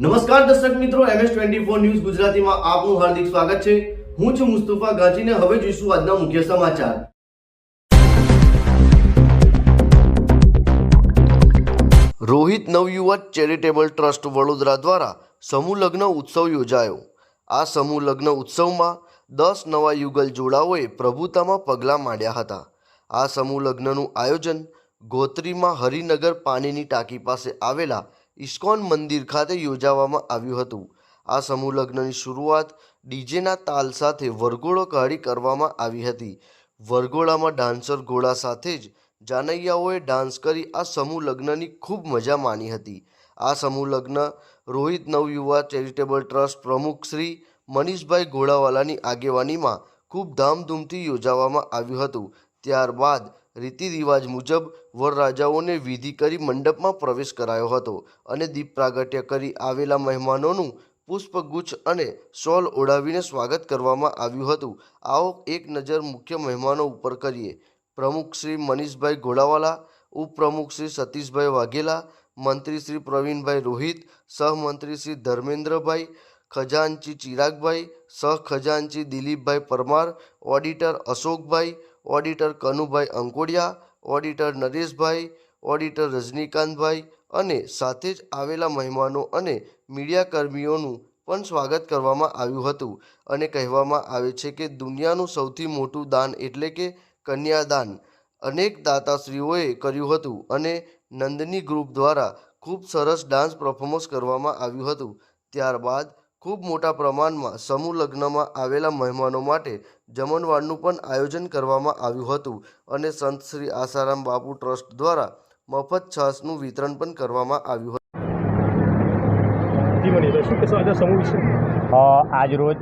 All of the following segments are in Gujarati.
નમસ્કાર દર્શક મિત્રો એમએસ ટ્વેન્ટી ફોર ન્યૂઝ ગુજરાતીમાં આપનું હાર્દિક સ્વાગત છે. હું છું મુસ્તફા ગાજીને હવે જોઈશું આજના મુખ્ય સમાચાર. રોહિત નવયુવક ચેરિટેબલ ટ્રસ્ટ વડોદરા દ્વારા સમૂહ લગ્ન ઉત્સવ યોજાયો. આ સમૂહ લગ્ન ઉત્સવમાં દસ નવા યુગલ જોડાઓએ પ્રભુતામાં પગલાં માંડ્યા હતા. આ સમૂહ લગ્નનું આયોજન ગોત્રીમાં હરિનગર પાણીની ટાંકી પાસે આવેલા ઇસ્કોન મંદિર ખાતે યોજાવામાં આવ્યું હતું. આ સમૂહ લગ્નની શરૂઆત ડીજેના તાલ સાથે વરઘોડો કાઢી કરવામાં આવી હતી. વરઘોડામાં ડાન્સર ઘોડા સાથે જ જાનૈયાઓએ ડાન્સ કરી આ સમૂહ લગ્નની ખૂબ મજા માણી હતી. આ સમૂહ લગ્ન રોહિત નવયુવા ચેરિટેબલ ટ્રસ્ટ પ્રમુખ શ્રી મનીષભાઈ ઘોડાવાલાની આગેવાનીમાં ખૂબ ધામધૂમથી યોજાવામાં આવ્યું હતું. ત્યારબાદ રીતિ રિવાજ મુજબ વરરાજાઓને વિધિ કરી મંડપમાં પ્રવેશ કરાયો હતો અને દીપ પ્રાગટ્ય કરી આવેલા મહેમાનોનું પુષ્પગુચ્છ અને શોલ ઓઢાવીને સ્વાગત કરવામાં આવ્યું હતું. આવો એક નજર મુખ્ય મહેમાનો ઉપર કરીએ. પ્રમુખ શ્રી મનીષભાઈ ઘોડાવાલા, ઉપપ્રમુખ શ્રી સતીશભાઈ વાઘેલા, મંત્રી શ્રી પ્રવીણભાઈ રોહિત, સહમંત્રી શ્રી ધર્મેન્દ્રભાઈ ખજાનચી Chiragbhai, સહખજાનચી Dilipbhai Parmar, auditor Ashokbhai auditor Kanubhai Ankodiya, auditor Nareshbhai, auditor Rajnikantbhai અને સાથે જ આવેલા મહેમાનો અને મીડિયાકર્મીઓનું પણ સ્વાગત કરવામાં આવ્યું હતું. અને કહેવામાં આવે છે કે દુનિયાનું સૌથી મોટું દાન એટલે કે કન્યાદાન અનેક દાતાશ્રીઓએ કર્યું હતું અને નંદની ગ્રુપ દ્વારા ખૂબ સરસ ડાન્સ પરફોર્મન્સ કરવામાં આવ્યું હતું. ત્યારબાદ ખૂબ મોટા પ્રમાણમાં સમૂહ લગ્નમાં આવેલા મહેમાનો માટે જમણવારનું પણ આયોજન કરવામાં આવ્યું હતું અને સંત શ્રી આસારામ બાપુ ટ્રસ્ટ દ્વારા મફત છાસનું વિતરણ પણ કરવામાં આવ્યું હતું. આજે સમૂહ વિશે? અ, આજ રોજ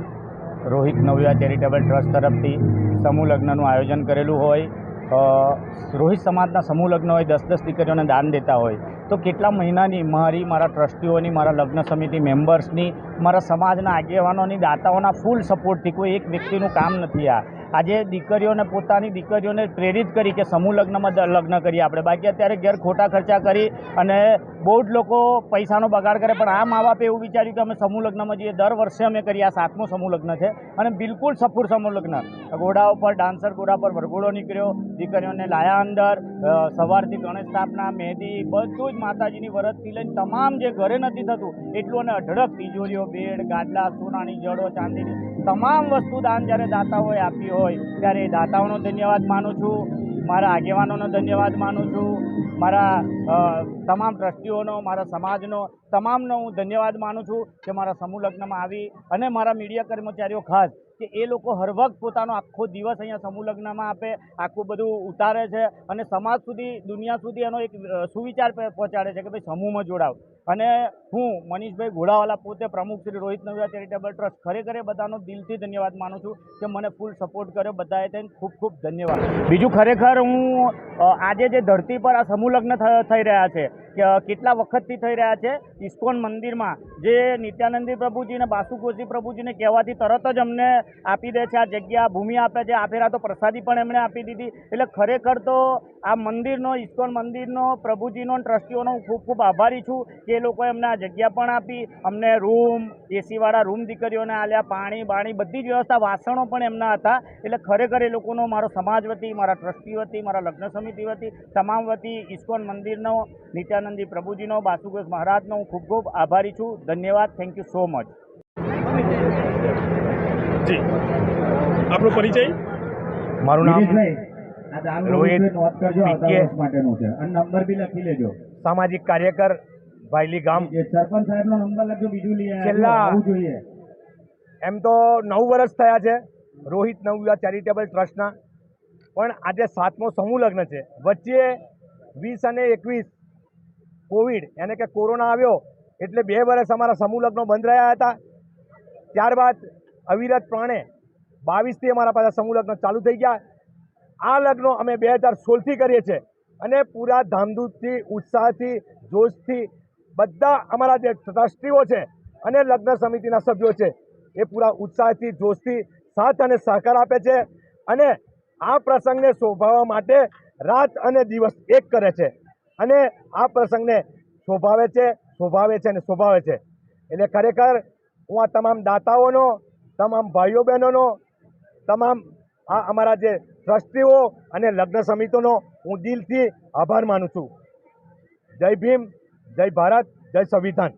રોહિત નવ્યા ચેરિટેબલ ટ્રસ્ટ તરફથી સમૂહ લગ્નનું આયોજન કરેલું હોય. રોહિત સમાજના સમૂહ લગ્ન હોય દસ દસ દીકરીઓને દાન દેતા હોય, તો કેટલા મહિનાની મારી, મારા ટ્રસ્ટીઓની, મારા લગ્ન સમિતિ મેમ્બર્સની, મારા સમાજના આગેવાનોની, દાતાઓના ફૂલ સપોર્ટથી કોઈ એક વ્યક્તિનું કામ નથી આ. આજે દીકરીઓને પોતાની દીકરીઓને પ્રેરિત કરી કે સમૂહ લગ્નમાં લગ્ન કરીએ આપણે. બાકી અત્યારે ઘેર ખોટા ખર્ચા કરી અને બહુ જ લોકો પૈસાનો બગાડ કરે. પણ આ મા બાપે એવું વિચાર્યું કે અમે સમૂહ લગ્નમાં જઈએ. દર વર્ષે અમે કરીએ. આ સાતમો સમૂહ લગ્ન છે અને બિલકુલ સફૂર સમૂહ લગ્ન. ઘોડા ઉપર ડાન્સર, ઘોડા પર વરઘોડો નીકળ્યો. દીકરીઓને લાયા અંદર. સવારથી ગણેશ સ્થાપના, મહેંદી, બધું જ માતાજીની વરતથી લઈને તમામ જે ઘરે નથી થતું, એટલું અને અઢળક તિજોરીઓ, બેડ, ગાદલા, સોનાની જડો, ચાંદીની તમામ વસ્તુ દાન જ્યારે દાતાઓએ આપી હોય, ત્યારે એ દાતાઓનો ધન્યવાદ માનું છું, મારા આગેવાનોનો ધન્યવાદ માનું છું, મારા તમામ ટ્રસ્ટીઓનો, મારા સમાજનો તમામનો હું ધન્યવાદ માનું છું કે મારા સમૂહ લગ્નમાં આવી અને મારા મીડિયા કર્મચારીઓ ખાસ કે એ લોકો હર વખત પોતાનો આખો દિવસ અહીંયા સમૂહ લગ્નમાં આપે, આખું બધું ઉતારે છે અને સમાજ સુધી, દુનિયા સુધી એનો એક સુવિચાર પહોંચાડે છે કે ભાઈ સમૂહમાં જોડાવ અને હું મનીષભાઈ ઘોડાવાલા પોતે પ્રમુખ શ્રી રોહિત નવિયા ચેરિટેબલ ટ્રસ્ટ ખરેખર બધાનો દિલથી ધન્યવાદ માનું છું કે મને ફૂલ સપોર્ટ કર્યો. બધાએ થઈને ખૂબ ખૂબ ધન્યવાદ. બીજું ખરેખર હું આજે જે ધરતી પર આ સમૂહ થઈ રહ્યા છે કેટલા વખતથી થઈ રહ્યા છે, ઇસ્કોન મંદિરમાં, જે નિત્યાનંદી પ્રભુજીને, બાસુકોશી પ્રભુજીને કહેવાથી તરત જ અમને આપી દે છે આ જગ્યા, ભૂમિ આપે છે આ ફેરા તો પ્રસાદી પણ એમણે આપી દીધી. એટલે ખરેખર તો આ મંદિરનો, ઇસ્કોન મંદિરનો, પ્રભુજીનો ટ્રસ્ટીઓનો હું ખૂબ ખૂબ આભારી છું કે એ લોકોએ અમને આ જગ્યા પણ આપી અમને રૂમ એસીવાળા રૂમ દીકરીઓને આલ્યા પાણી બાણી બધી જ વ્યવસ્થા વાસણો પણ એમના હતા. એટલે ખરેખર એ લોકોનો મારો સમાજ વતી મારા ટ્રસ્ટી વતી મારા લગ્ન સમિતિ વતી તમામ વતી ઇસ્કોન મંદિરનો નિત્યાનંદી પ્રભુજીનો બાસુગોસ મહારાજનો હું ખૂબ ખૂબ આભારી છું. ધન્યવાદ. થેન્ક યુ સો મચ જી. આપણો પરિચય? મારું નામ રોહિત સામાજિક કાર્યકર ભાઈલી ગામ. સરપંચ સાહેબનો નંબર લખજો બીજું લઈ છેલ્લા- જોઈએ. એમ તો નવ વર્ષ થયા છે રોહિત નવયુવા ચેરિટેબલ ટ્રસ્ટના. પણ આજે સાતમો સમૂહ લગ્ન છે. વચ્ચે વીસ અને એકવીસ કોવિડ એને કે કોરોના આવ્યો એટલે બે વર્ષ અમારા સમૂહ લગ્નો બંધ રહ્યા હતા. ત્યારબાદ અવિરત પ્રાણે બાવીસથી અમારા પાસે સમૂહ લગ્ન ચાલુ થઈ ગયા. આ લગ્નો અમે બે હજાર સોળથી કરીએ છીએ અને પૂરા ધામધૂમથી ઉત્સાહથી જોશથી બધા અમારા જે ટ્રસ્ટીઓ છે અને લગ્ન સમિતિના સભ્યો છે, એ પૂરા ઉત્સાહથી, જોશથી સાથ અને સહકાર આપે છે અને આ પ્રસંગને શોભાવવા માટે રાત અને દિવસ એક કરે છે અને આ પ્રસંગને શોભાવે છે શોભાવે છે અને શોભાવે છે. એટલે ખરેખર હું આ તમામ દાતાઓનો, તમામ ભાઈઓ બહેનોનો, તમામ આ અમારા જે ટ્રસ્ટીઓ અને લગ્ન સમિતિનો હું દિલથી આભાર માનું છું. જય ભીમ. જય ભારત જય સંવિધાન.